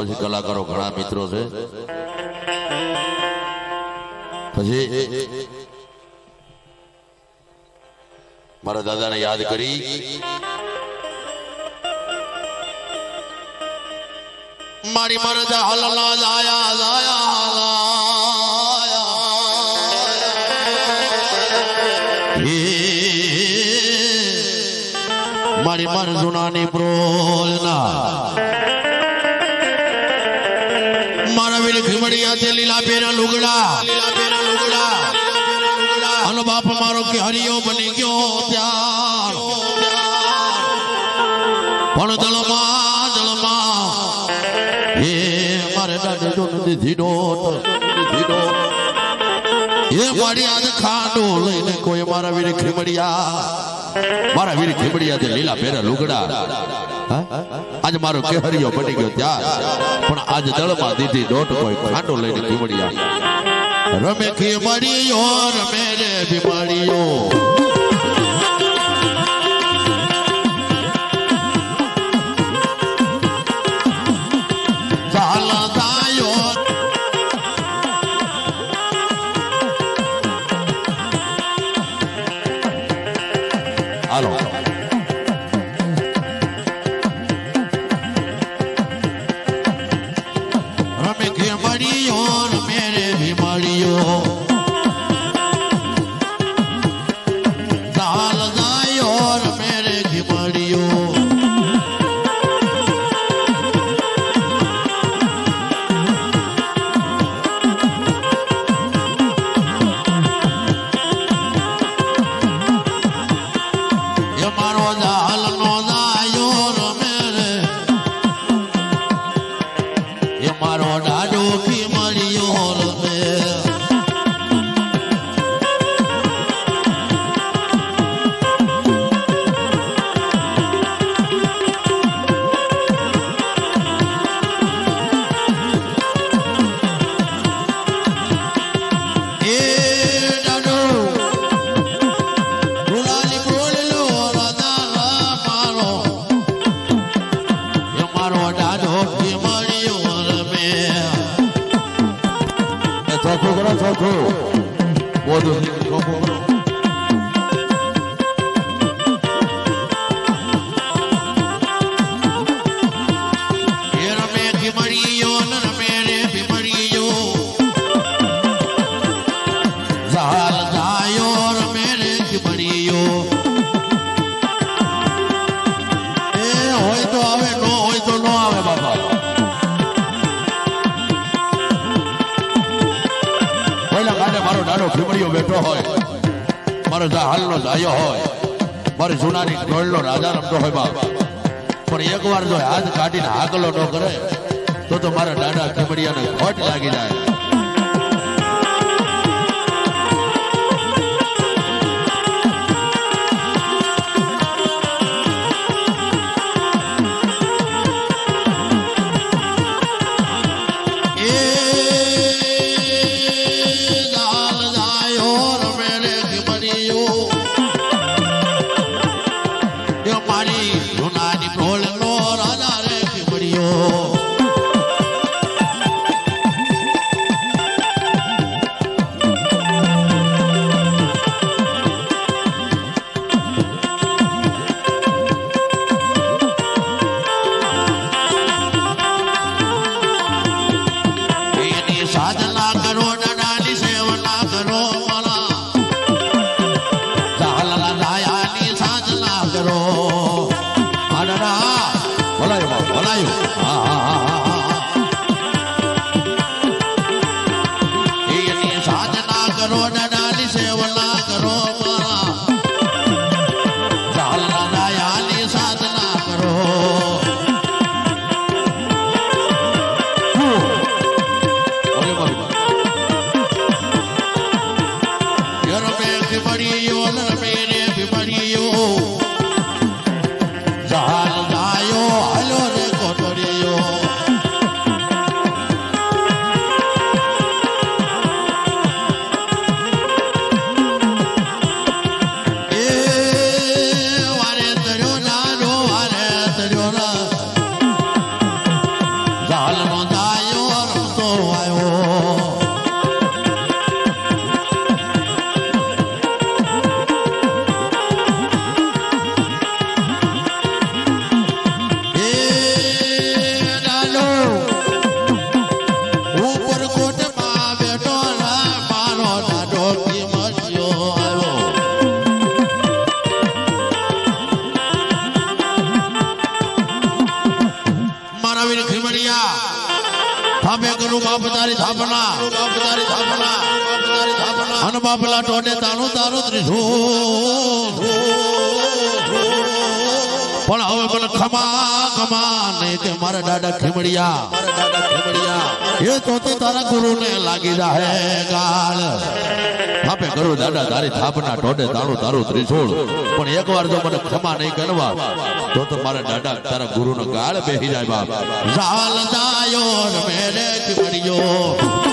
પછી કલાકારો ઘણા મિત્રો છે. પછી મારા દાદાને યાદ કરી. મારી મરદા હલલા જાયા જાયા મારી મર જુનાની પ્રોલના મારા ખીમડિયા તે લીલા પેરા લુગડા. લીલા પેરા લુગડા અનો બાપ મારો કે હરિયો બની ગયો ત્યાર પણ દળમાં દળમાં, એ મારે નથી ધીડો ધીડો. એ મારી આજ ખાડો લઈને કોઈ મારા વીર ખીમડિયા મારા વીર ખીમડિયા તે લીલા પેરા લુગડા? આજ મારો કેહરિયો બની ગયો ત્યાં. પણ આજ દળમાં દીધી દોટ કોઈ ખાંડો લઈને ભીમડિયા રમે ખીમડિયો રમે રે બીમાડીઓ મારો હાલનો જાયો હોય. મારી જૂનાની ઢોળનો રાજા રમતો હોય બાપ. પણ એકવાર જો હાથ કાઢીને હાકલો ન કરે, તો તો મારા દાદા ખીમડિયાને ખોટ લાગી જાય. મારી જૂનાની ઢોલનો રાજા રે ખીમડીયો. બાપ તારી થાપના. બાપ તારી થાપના. અન બાપલા ટોડે તાનું તારું ત્રિધૂ પણ હવે મને ખમા ખમા, નહીં કે મારા દાદા ખીમડિયા. એ તો તે તારા ગુરુને લાગી જાહે ગાળ. થાપે કરું દાદા, તારી થાપના ટોડે તાણું તારું ત્રિશૂળ. પણ એકવાર જો મને ખમા નહીં કરવા, તો તો મારા દાદા તારા ગુરુનો ગાળ બેહી જાય બાપ. ઝાલ જાયો ને મેરે ખીમડિયો.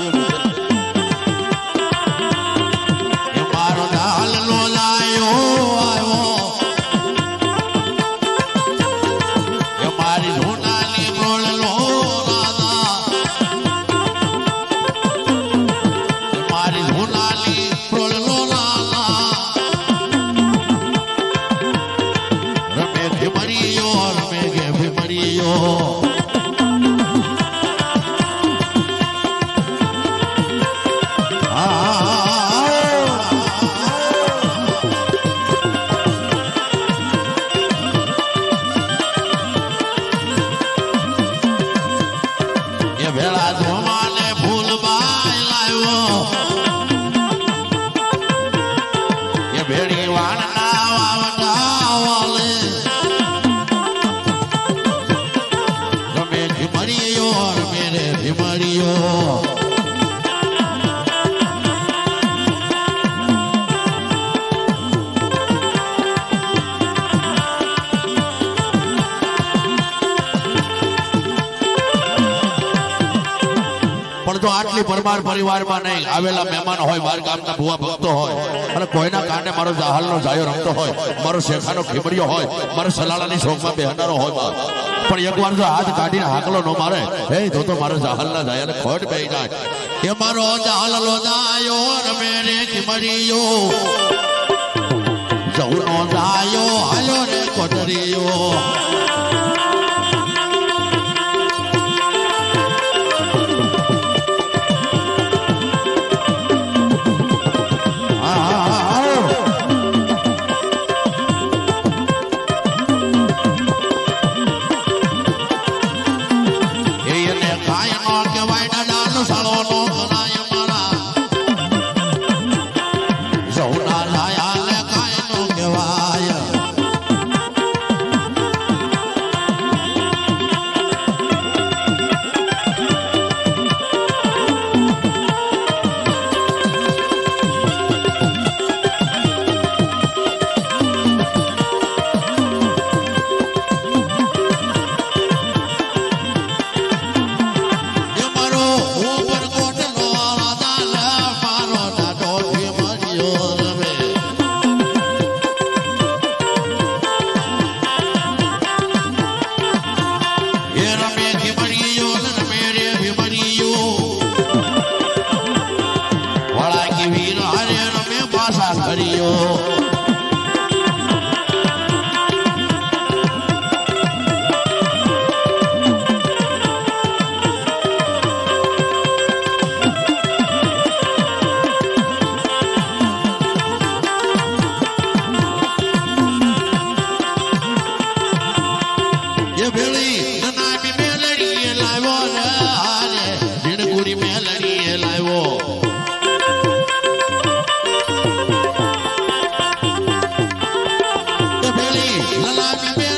એ આટલી પરમાર પરિવારમાં નહીં. આવેલા મહેમાન હોય, બાર ગામના ભુવા ભક્તો હોય, અને કોઈના કારણે મારો જાહલનો જાયો રમતો હોય, મારો શેખાનો ખીમડીયો હોય, મારો સલાલાની શોખમાં બેહનારો હોય. પણ એકવાર જો હાથ કાઢીને હાકલો ન મારે, હે, તો તો મારો જાહલના જાયાને ખોટ બેહી જાય. એ મારો જાહલનો જાયો રમે રે ખીમડીયો જવનો જાયો, હાલ્યો રે કોટરીયો Nalami Bela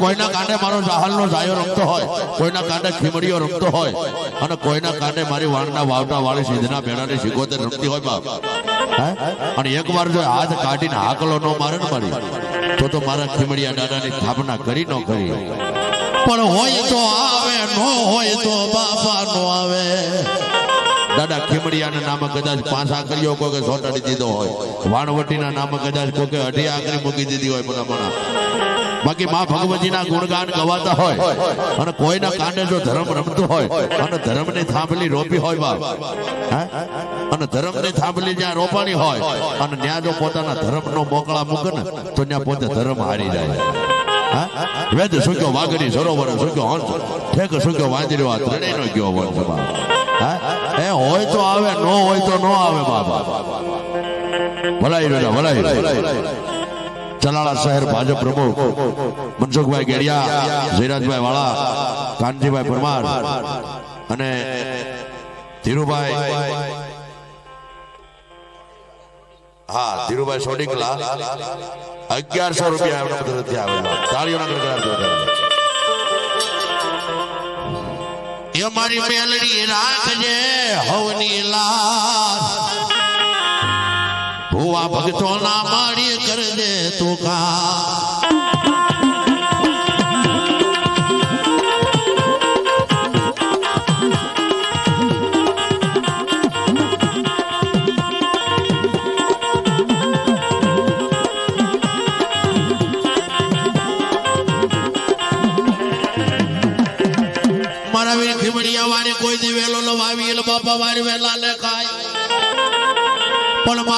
કોઈના કાંડે મારો જાહલનો જાયો રમતો હોય કોઈના કાંડે ખીમડીઓ રમતો હોય અને કોઈના કાંડે મારી વાણના વાવટા વાળી સીધના ભેડાની શીખોતેર રમતી હોય બાપ. હે? અને એકવાર જો હાથ કાઢીને હાકલો નો મારે ને મારી તો તો મારા ખીમડિયા દાદાની સ્થાપના કરી ન કરી પણ હોય તો આવે નો હોય તો બાપા નો આવે. દાદા ખીમડિયાના નામે કદાચ પાંચ આકરીઓ કોઈ સોટાડી દીધો હોય વાણવટીના નામે કદાચ કોઈ કે અઢી આકરી મૂકી દીધી હોય બધા મણા બાકી માં ભગવતીના ગુણગાન ગવાતા હોય અને કોઈના કાંડે જો ધર્મ રમતો હોય અને ધર્મની થાંભલી રોપી હોય બાપ? અને ધર્મની થાંભલી જ્યાં રોપાણી હોય અને ત્યાં જો પોતાના ધર્મનો મોકળા મૂકે ને, તો ત્યાં પોતે ધર્મ હારી જાય. વેદ શું કયો વાઘરી, સરોવર શું કયો હંસ, ઠેક શું કયો વાંદરીઓ આ ત્રણેય નો કયો વંશ બાપ? એ હોય તો આવે, નો હોય તો નો આવે બાબા ભલાઈ રહ્યો, ભલાઈ ચલાળા શહેર ભાજપ પ્રમુખ, મનસુખભાઈ ગેડિયા જયરાજભાઈ વાળા, કાનજીભાઈ પરમાર અને ધીરુભાઈ હા, ધીરુભાઈ સોડિકલા. અગિયારસો રૂપિયા એ મારી મેલડી રાખજે હવની ભુવા ભગતો ના મારી કરજે તું કા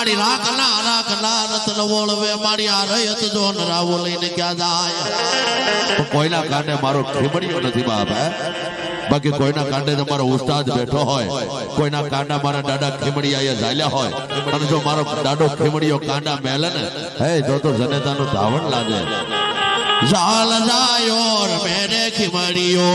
મારી રાખ ના રાખ ના રતન વોળવે મારી આ રયત જો રાવો લઈને ક્યાં જાય? કોઈના કાંડે મારો ખીમડિયો નથી બાપા બાકી કોઈના કાંડે તમારો ઉસ્તાદ બેઠો હોય. કોઈના કાંડા મારા દાદા ખીમડિયા ઝાલ્યા હોય. અને જો મારો દાદો ખીમડિયો કાંડા મેલે ને, હે જો તો જનેતાનું ધાવણ લાગે. ઝાલ જાયો મેરે ખીમડિયો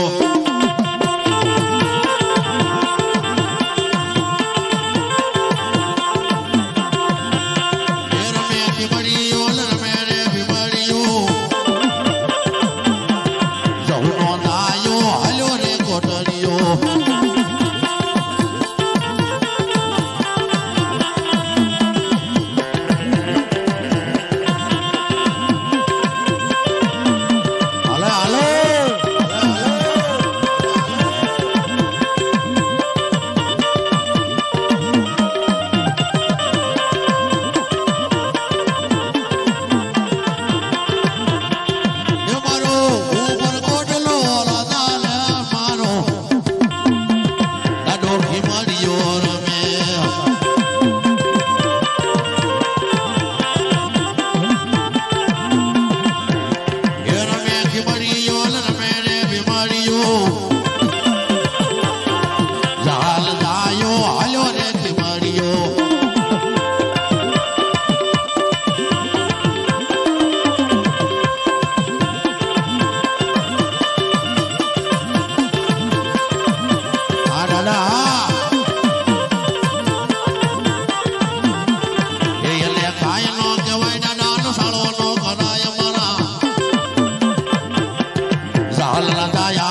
Allah Daya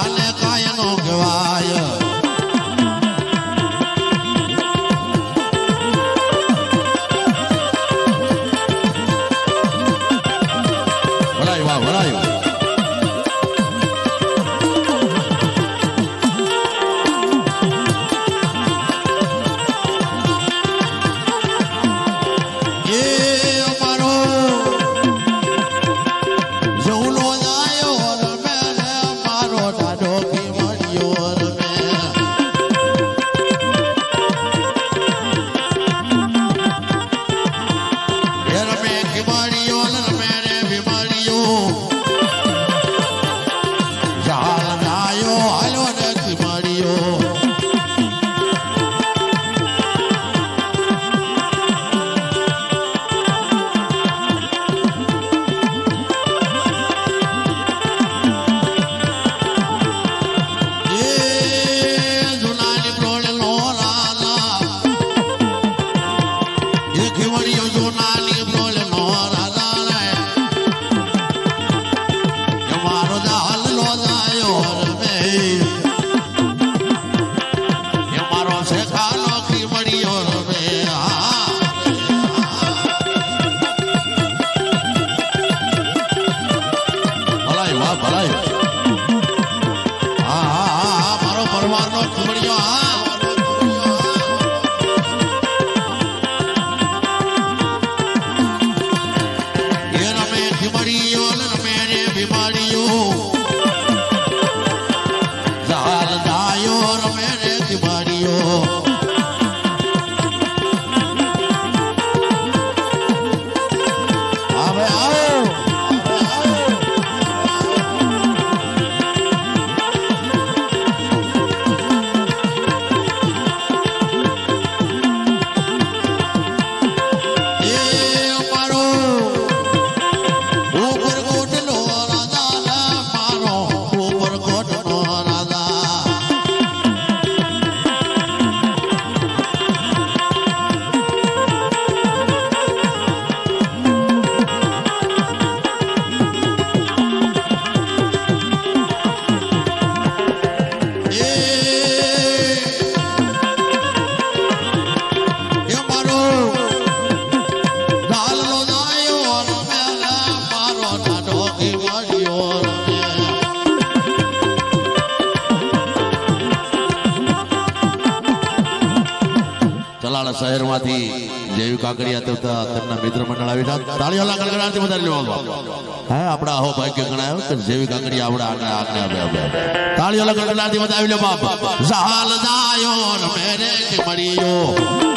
માળીઓ શહેરમાંથી દેવી કાકડિયા તેમના મિત્ર મંડળ આવી તાળીઓલા ગણગણાથી વધારે લેવા હા, આપણા અહો ભાગ્ય ગણાયો કે દેવી કાકડિયા આપણા આગળ આગળ આવે આવે તાળીઓલા ગણગણાથી વધારે લેવા જહાલ જાયો મેરે મળ્યો.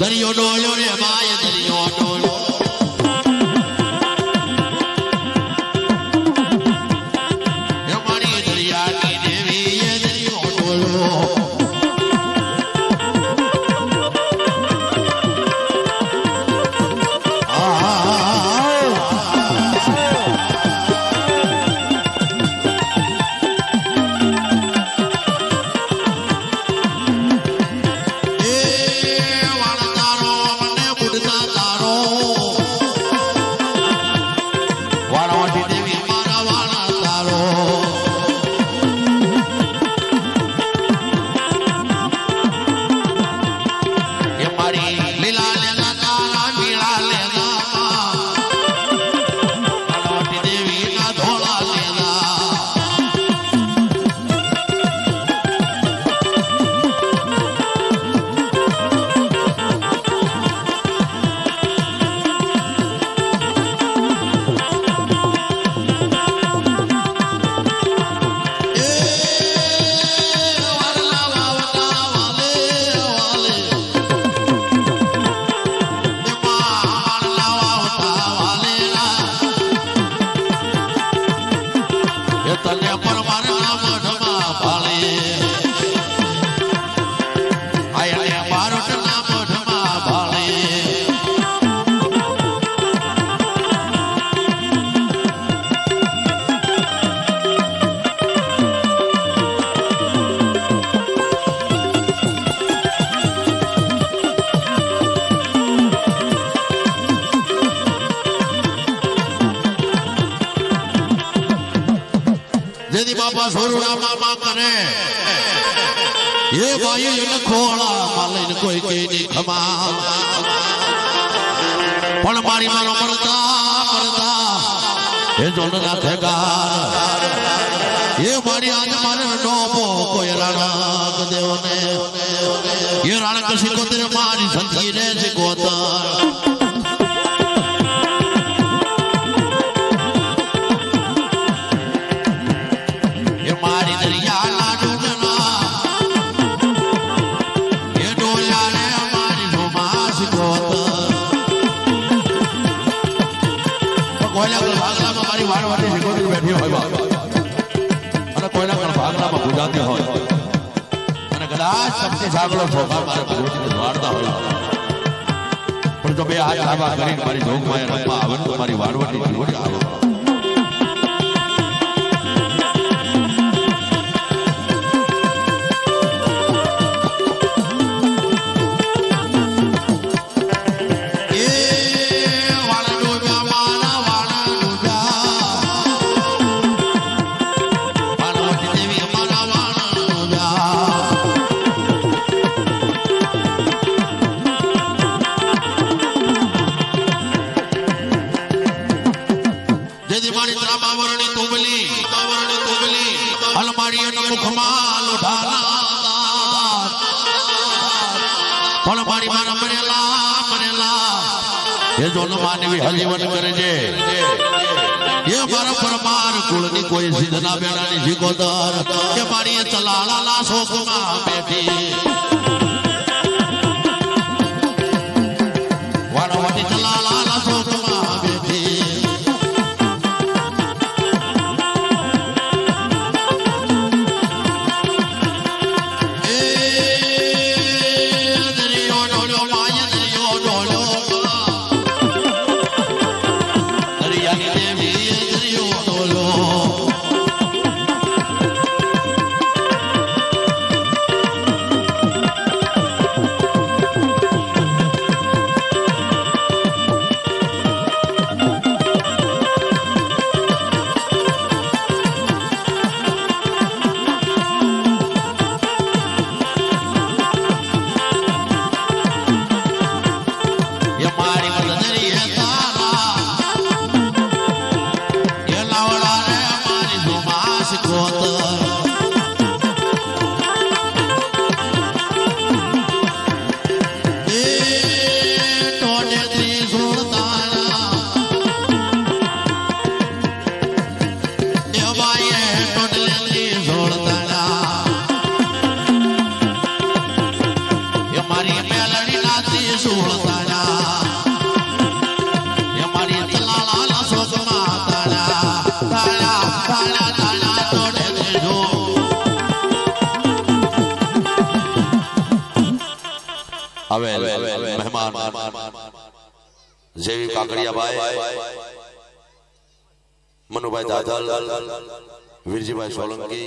Bani Yodoyo, એ ભાઈ એને ખોળામાં લઈને કોઈ કે નહીં ખમા પણ મારી મારો મરતા મરતા, એ જોન નાખે ગાર એ મારી આજ મારે ડોબો કોઈ રાણક દેવને એ રાણક શીખોતર મારી સંતી રે શીખોતર શક્તિ સાગરો છોકરા મારે વાળતા હોય. પણ બે હાથ લાંબા કરીને મારી જોગમાં રમવા હજીવન કરે છે. એ મારા પરમાર કુળની કોઈ સિદ્ધના બેડાની શીખોતર કે મારી ચલાળાના શોકમાં બેઠી. કાકડિયાભાઈ મનુભાઈ દાદલ વીરજીભાઈ સોલંકી